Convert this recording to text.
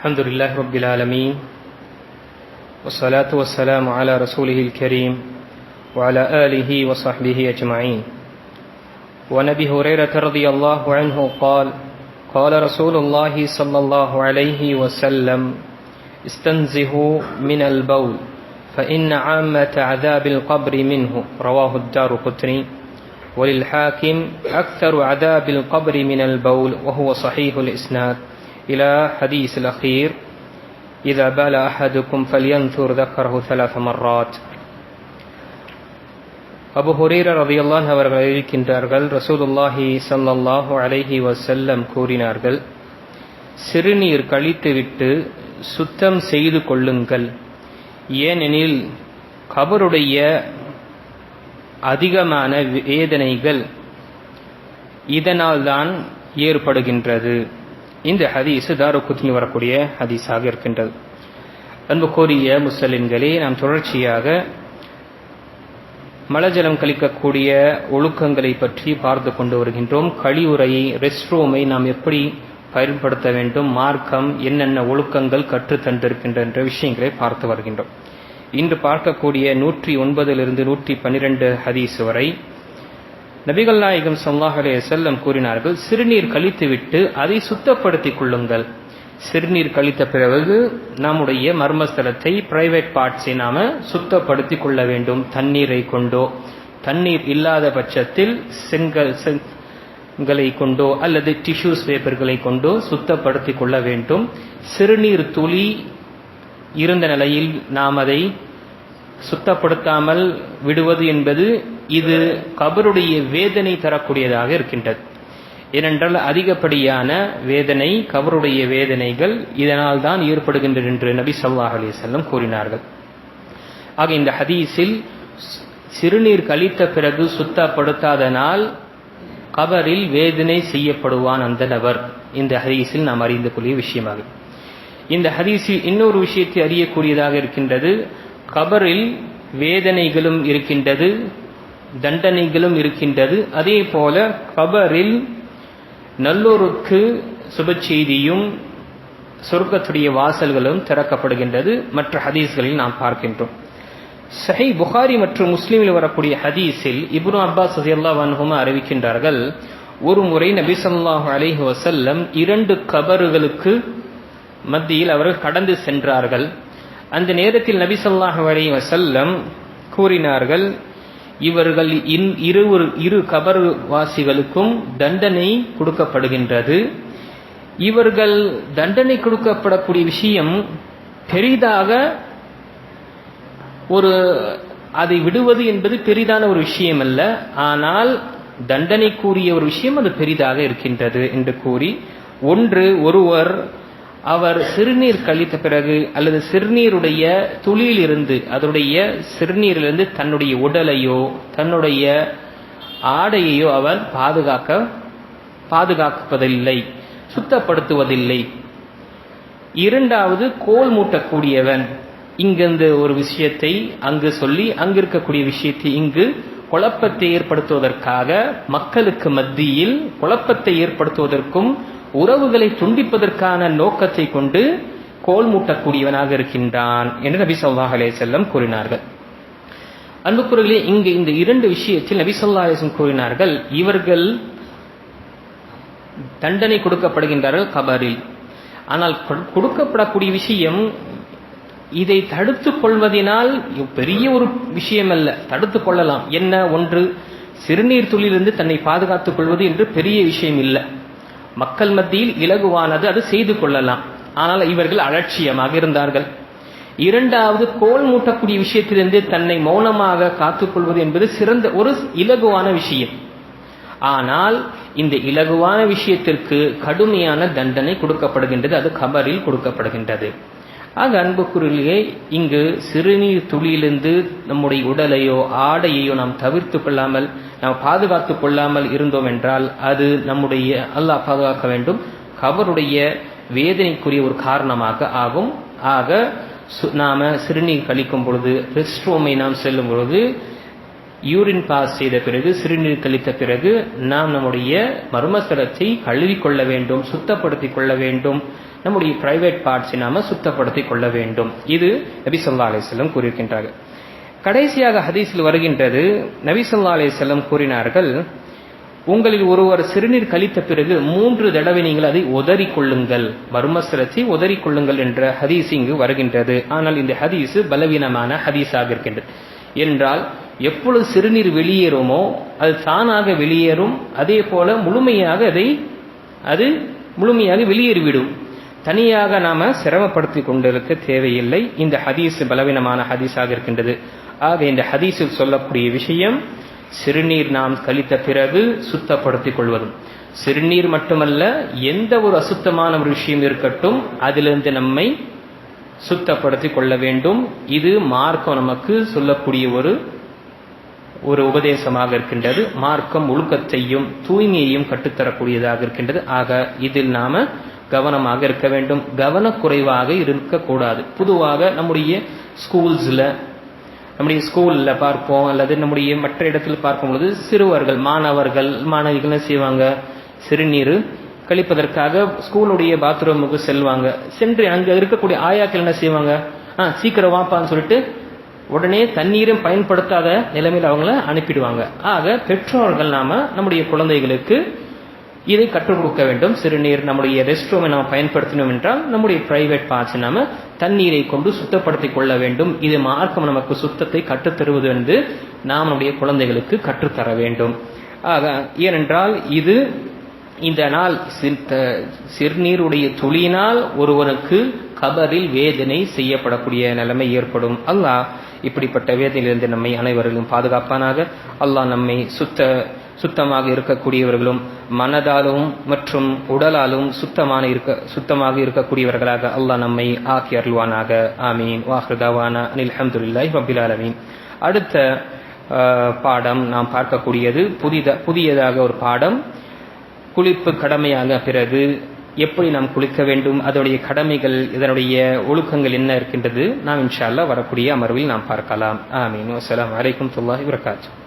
الحمد لله رب العالمين والصلاة والسلام على رسوله الكريم وعلى آله وصحبه أجمعين. وعن أبي هريرة رضي الله عنه قال قال رسول الله صلى الله عليه وسلم استنزهوا من البول فإن عامة عذاب القبر منه. رواه الدار قطني. وللحاكم أكثر عذاب القبر من البول وهو صحيح الإسناد. إلى حديث الأخير إذا بال أحدكم فلينثر ذكره ثلاث مرات அபு ஹுரேரா ரதியல்லான் அவர்கள் அறிவிக்கின்றார்கள் ரசூலுல்லாஹி ஸல்லல்லாஹு அலைஹி வஸல்லம் கூறினார்கள் சிறுநீர் கழித்துவிட்டு சுத்தம் செய்து கொள்ளுங்கள் ஏனெனில் கபருடைய அதிகமான வேதனைகள் இதனால் தான் ஏற்படுகின்றது இந்த ஹதீஸ் தாருக்குத்னி வரக்கூடிய ஹதீஸாக இருக்கின்றது. அன்பு கோரிய முஸ்லிம்களே நாம் தொடர்ச்சியாக மலஜலம் கழிக்கக்கூடிய ஒழுக்கங்களை பற்றி பார்த்து கொண்டு வருகின்றோம். கழிவுறையை ரெஸ்ட் ரூமை நாம் எப்படி பயன்படுத்த வேண்டும் மார்க்கம் என்னென்ன ஒழுக்கங்கள் கற்றுத்தந்திருக்கின்ற என்ற விஷயங்களை பார்த்து வருகின்றோம். இன்று பார்க்கக்கூடிய நூற்றி ஒன்பதிலிருந்து நூற்றி பன்னிரண்டு ஹதீஸ் வரை நபிகள் நாயகம் சல்லாஹலே செல்லம் கூறினார்கள் சிறுநீர் கழித்துவிட்டு அதை சுத்தப்படுத்திக் கொள்ளுங்கள். சிறுநீர் கழித்த பிறகு நம்முடைய மர்மஸ்தலத்தை பிரைவேட் பார்ட்ஸை நாம சுத்தப்படுத்திக் கொள்ள வேண்டும் தண்ணீரை கொண்டோ தண்ணீர் இல்லாத பட்சத்தில் செங்கல் செங்கலை கொண்டோ அல்லது டிஷ்யூஸ் பேப்பர்களை கொண்டோ சுத்தப்படுத்திக் கொள்ள வேண்டும். சிறுநீர் துளி இருந்த நிலையில் நாம் அதை சுத்தப்படுத்தாமல் விடுவது என்பது இது கபருடைய வேதனை தரக்கூடியதாக இருக்கின்றது. ஏனென்றால் அதிகப்படியான வேதனை கபருடைய வேதனைகள் இதனால் தான் ஏற்படுகின்றது என்று நபி சல்லாஹ் அலி செல்லம் கூறினார்கள். ஆக இந்த ஹதீஸில் சிறுநீர் கழித்த பிறகு சுத்தப்படுத்தாதனால் கபரில் வேதனை செய்யப்படுவான் அந்த நபர். இந்த ஹதீஸில் நாம் அறிந்து கொள்ளிய விஷயமாகும். இந்த ஹதீஸில் இன்னொரு விஷயத்தை அறியக்கூடியதாக இருக்கின்றது. கபரில் வேதனைகளும் இருக்கின்றது. தண்டனைகளும் இருக்கின்றது. அதே போல கபரில் நல்லோருக்கு சுப செய்தியும் சொர்க்கத்துடைய வாசல்களும் திறக்கப்படுகின்றது. மற்ற ஹதீஸ்களில் நாம் பார்க்கின்றோம். சஹி புகாரி மற்றும் முஸ்லீமில் வரக்கூடிய ஹதீஸில் இப்னு அப்பாஸ் சசியல்லா வன்ஹுமா அறிவிக்கின்றார்கள் ஒரு முறை நபி சொல்லாஹு அலிஹி வசல்லம் இரண்டு கபறுகளுக்கு மத்தியில் அவர்கள் கடந்து சென்றார்கள். அந்த நேரத்தில் நபி சொல்லாஹு அலி வசல்லம் கூறினார்கள் இவர்கள் இன் இரு இரு கபர்வாசிகளுக்கும் தண்டனை கொடுக்கப்படுகின்றது. இவர்கள் தண்டனை கொடுக்கப்படக்கூடிய விஷயம் பெரிதாக ஒரு அதை விடுவது என்பது பெரிதான ஒரு விஷயம் அல்ல ஆனால் தண்டனை கூறிய ஒரு விஷயம் அது பெரிதாக இருக்கின்றது என்று கூறி ஒன்று ஒருவர் அவர் சிறுநீர் கழித்த பிறகு அல்லது சிறுநீருடைய துளியிலிருந்து அதனுடைய சிறுநீரிலிருந்து தன்னுடைய உடலையோ தன்னுடைய ஆடையையோ அவர் பாதுகாக்க பாதுகாப்பதில்லை சுத்தப்படுத்துவதில்லை. இரண்டாவது கோல் மூட்டக்கூடியவன். இங்கிருந்து ஒரு விஷயத்தை அங்கு சொல்லி அங்கு இருக்கக்கூடிய விஷயத்தை இங்கு குழப்பத்தை ஏற்படுத்துவதற்காக மக்களுக்கு மத்தியில் குழப்பத்தை ஏற்படுத்துவதற்கும் உறவுகளை துண்டிப்பதற்கான நோக்கத்தை கொண்டு கோல் மூட்டக்கூடியவனாக இருக்கின்றான் என்று நபி சொல்லாஹ் அலே செல்லம் கூறினார்கள். அன்புக்குறவிலே இங்கு இந்த இரண்டு விஷயத்தில் நபி சொல்லா அலேசன் கூறினார்கள் இவர்கள் தண்டனை கொடுக்கப்படுகின்றார்கள் கபரில். ஆனால் கொடுக்கப்படக்கூடிய விஷயம் இதை தடுத்து கொள்வதனால் பெரிய ஒரு விஷயம் அல்ல தடுத்து கொள்ளலாம். என்ன? ஒன்று சிறுநீர் துளியிலிருந்து தன்னை பாதுகாத்துக் கொள்வது என்று பெரிய விஷயம் இல்லை. மக்கள் மத்தியில் இலகுவானது அது செய்து கொள்ளலாம். ஆனால் இவர்கள் அலட்சியமாக இருந்தார்கள். இரண்டாவது கோல் மூட்டக்கூடிய விஷயத்திலிருந்து தன்னை மௌனமாக காத்துக்கொள்வது என்பது சிறந்த ஒரு இலகுவான விஷயம். ஆனால் இந்த இலகுவான விஷயத்திற்கு கடுமையான தண்டனை கொடுக்கப்படுகின்றது. அது கபரில் கொடுக்கப்படுகின்றது. ஆக அன்புக்குரிய இங்கு சிறுநீர் துளியிலிருந்து நம்முடைய உடலையோ ஆடையையோ நாம் தவிர்த்து கொள்ளாமல் நாம் பாதுகாத்து கொள்ளாமல் இருந்தோம் என்றால் அது நம்முடைய அல்லாஹ் பாதுகாக்க வேண்டும். கபருடைய வேதனைக்குரிய ஒரு காரணமாக ஆகும். ஆக நாம சிறுநீர் கழிக்கும் பொழுது ரெஸ்ட் ரூமை நாம் செல்லும் பொழுது யூரின் பாஸ் செய்த பிறகு சிறுநீர் கழித்த பிறகு நாம் நம்முடைய மர்மஸ்தலத்தை கழுவி கொள்ள வேண்டும் சுத்தப்படுத்திக் கொள்ள வேண்டும். நம்முடைய பிரைவேட் பார்ட்ஸை நாம சுத்தப்படுத்திக் கொள்ள வேண்டும். இது நபி சொல்லா அலிஸ்லம் கூறியிருக்கின்றார்கள் கடைசியாக ஹதீஸில் வருகின்றது நபி சொல்லா அலிஸ்லம் கூறினார்கள் உங்களில் ஒருவர் சிறுநீர் கழித்த பிறகு மூன்று தடவை நீங்கள் அதை உதறி கொள்ளுங்கள். மர்மஸ்தலத்தை உதறி கொள்ளுங்கள் என்ற ஹதீஸ் இங்கு வருகின்றது. ஆனால் இந்த ஹதீஸ் பலவீனமான ஹதீஸாக இருக்கின்றது. என்றால் எப்பொழுது சிறுநீர் வெளியேறுமோ அது தானாக வெளியேறும். அதே போல முழுமையாக அதை அது முழுமையாக வெளியேறிவிடும். தனியாக நாம சிரமப்படுத்தி கொண்டிருக்க தேவையில்லை. இந்த ஹதீஸ் பலவீனமான ஹதீஸாக இருக்கின்றது. ஆக இந்த ஹதீஸில் சொல்லக்கூடிய விஷயம் சிறுநீர் நாம் கழித்த பிறகு சுத்தப்படுத்திக் கொள்வதும். சிறுநீர் மட்டுமல்ல எந்த ஒரு அசுத்தமான ஒரு விஷயம் இருக்கட்டும் அதிலிருந்து நம்மை சுத்தப்படுத்திக் கொள்ள வேண்டும். இது மார்க்கம் நமக்கு சொல்லக்கூடிய ஒரு ஒரு உபதேசமாக இருக்கின்றது. மார்க்கம் ஒழுக்கத்தையும் தூய்மையையும் கட்டுத்தரக்கூடியதாக இருக்கின்றது. ஆக இதில் நாம கவனமாக இருக்க வேண்டும். கவனக்குறைவாக இருக்கக்கூடாது. பொதுவாக நம்முடைய ஸ்கூல்ஸில் நம்முடைய ஸ்கூலில் பார்ப்போம். அல்லது நம்முடைய மற்ற இடத்தில் பார்க்கும் பொழுது சிறுவர்கள் மாணவர்கள் மாணவிகள் என்ன செய்வாங்க? சிறுநீர் கழிப்பதற்காக ஸ்கூலுடைய பாத்ரூமுக்கு செல்வாங்க. சென்று அங்கே இருக்கக்கூடிய ஆயாக்கள் என்ன செய்வாங்க? ஆ சீக்கிரம் வாப்பான்னு சொல்லிட்டு உடனே தண்ணீரும் பயன்படுத்தாத நிலைமையில் அவங்கள அனுப்பிடுவாங்க. ஆக பெற்றோர்கள் நாம் நம்முடைய குழந்தைகளுக்கு இதை கற்றுக் கொடுக்க வேண்டும். சிறுநீர் நம்முடைய ரெஸ்ட் ரூமை நாம் பயன்படுத்தினோம் என்றால் நம்முடைய பிரைவேட் பார்ட்ஸ் நாம தண்ணீரை கொண்டு சுத்தப்படுத்திக் கொள்ள வேண்டும். இது மார்க்கம் நமக்கு சுத்தத்தை கற்றுத்தருவது என்று நாம் நம்முடைய குழந்தைகளுக்கு கற்றுத்தர வேண்டும். ஆக ஏனென்றால் இது இந்த நாள் சிறுநீருடைய துளியினால் ஒருவனுக்கு கபரில் வேதனை செய்யப்படக்கூடிய நிலைமை ஏற்படும். அல்லாஹ் இப்படிப்பட்ட வேதனையிலிருந்து நம்மை அனைவரிலும் பாதுகாப்பானாக. அல்லாஹ் நம்மை சுத்த சுத்தமாக இருக்கக்கூடியவர்களும் மனதாலும் மற்றும் உடலாலும் சுத்தமான இருக்க சுத்தமாக இருக்கக்கூடியவர்களாக அல்லாஹ் நம்மை ஆக்கி அருள்வானாக. ஆமீன். வாஹ்ருதாவானா அனில் அஹமதுல்லாஹி ரபில் ஆலமீன். அடுத்த பாடம் நாம் பார்க்கக்கூடியது. புதித புதியதாக ஒரு பாடம். குளிப்பு கடமையாக பிறகு எப்படி நாம் குளிக்க வேண்டும் அதனுடைய கடமைகள் இதனுடைய ஒழுக்கங்கள் என்ன இருக்கின்றது நாம் இன்ஷா அல்லா வரக்கூடிய அமர்வில் நாம் பார்க்கலாம். ஆமீன். அஸ்லாம் வலைக்கம் துல்லாஹி வரகாத்து